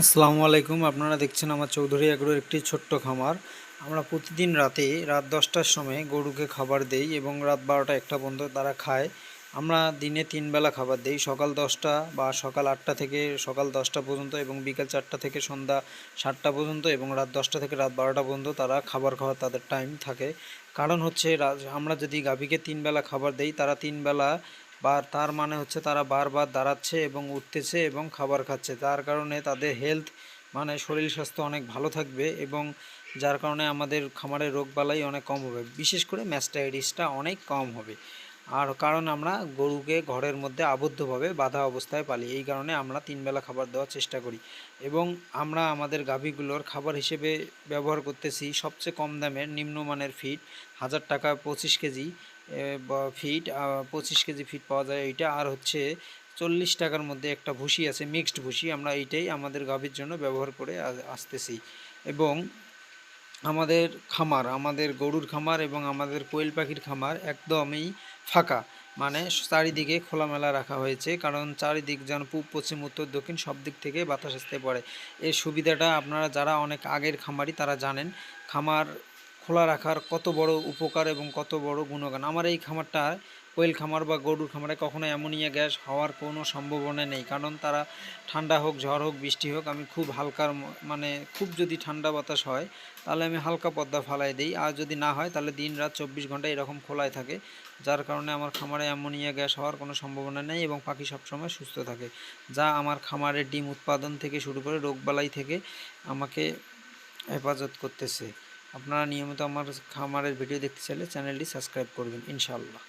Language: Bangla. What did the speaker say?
আসসালামু আলাইকুম। আপনারা দেখছেন আমার চৌধুরী এগ্রোর একটি ছোট্ট খামার। আমরা প্রতিদিন রাতে রাত দশটার সময় গরুকে খাবার দেই এবং রাত বারোটা একটা পর্যন্ত তারা খায়। আমরা দিনে তিন বেলা খাবার দেই, সকাল দশটা বা সকাল আটটা থেকে সকাল দশটা পর্যন্ত এবং বিকাল চারটা থেকে সন্ধ্যা সাতটা পর্যন্ত এবং রাত দশটা থেকে রাত বারোটা পর্যন্ত তারা খাবার খাওয়ার তাদের টাইম থাকে। কারণ হচ্ছে, আমরা যদি গাভীকে তিন বেলা খাবার দেই, তারা তিন বেলা বা তার মানে হচ্ছে তারা বারবার দাঁড়াচ্ছে এবং উঠতেছে এবং খাবার খাচ্ছে। তার কারণে তাদের হেলথ মানে শরীর স্বাস্থ্য অনেক ভালো থাকবে এবং যার কারণে আমাদের খামারের রোগবালাই অনেক কম হবে। বিশেষ করে ম্যাস্টাইটিসটা অনেক কম হবে। আর কারণ আমরা গরুকে ঘরের মধ্যে আবদ্ধভাবে বাধা অবস্থায় পালি এই কারণে আমরা তিনবেলা খাবার দেওয়ার চেষ্টা করি। এবং আমরা আমাদের গাভীগুলোর খাবার হিসেবে ব্যবহার করতেছি সবচেয়ে কম দামের নিম্নমানের ফিড হাজার টাকা পঁচিশ কেজি ফিড পঁচিশ কেজি ফিড পাওয়া যায় এইটা। আর হচ্ছে চল্লিশ টাকার মধ্যে একটা ভুসি আছে মিক্সড ভুসি। আমরা এইটাই আমাদের গাভীর জন্য ব্যবহার করে আসতেছি। এবং আমাদের খামার, আমাদের গরুর খামার এবং আমাদের কোয়েল পাখির খামার একদমই ফাঁকা। মানে চারিদিকে খোলামেলা রাখা হয়েছে, কারণ চারিদিক যেন পূব, পশ্চিম, উত্তর, দক্ষিণ সব দিক থেকে বাতাস আসতে পারে। এই সুবিধাটা আপনারা যারা অনেক আগের খামারি, তারা জানেন। খামার খোলা রাখার কত বড় উপকার এবং কত বড় গুণগান? আমার এই খামারটা কোয়েল খামার বা গরুর খামারে কখনো অ্যামোনিয়া গ্যাস হওয়ার কোনো সম্ভাবনা নেই। কারণ তারা ঠান্ডা হোক, ঝড় হোক, বৃষ্টি হোক, আমি খুব হালকার মানে খুব যদি ঠান্ডা বাতাস হয়, তাহলে আমি হালকা পর্দা ফালাই দিই। আর যদি না হয়, তাহলে দিন রাত চব্বিশ ঘণ্টা এরকম খোলায় থাকে, যার কারণে আমার খামারে অ্যামোনিয়া গ্যাস হওয়ার কোনো সম্ভাবনা নেই এবং পাখি সবসময় সুস্থ থাকে, যা আমার খামারের ডিম উৎপাদন থেকে শুরু করে রোগবালাই থেকে আমাকে হেফাজত করতেছে। আপনারা নিয়মিত আমার খামারের ভিডিও দেখতে চাইলে চ্যানেলটি সাবস্ক্রাইব করবেন ইনশাআল্লাহ।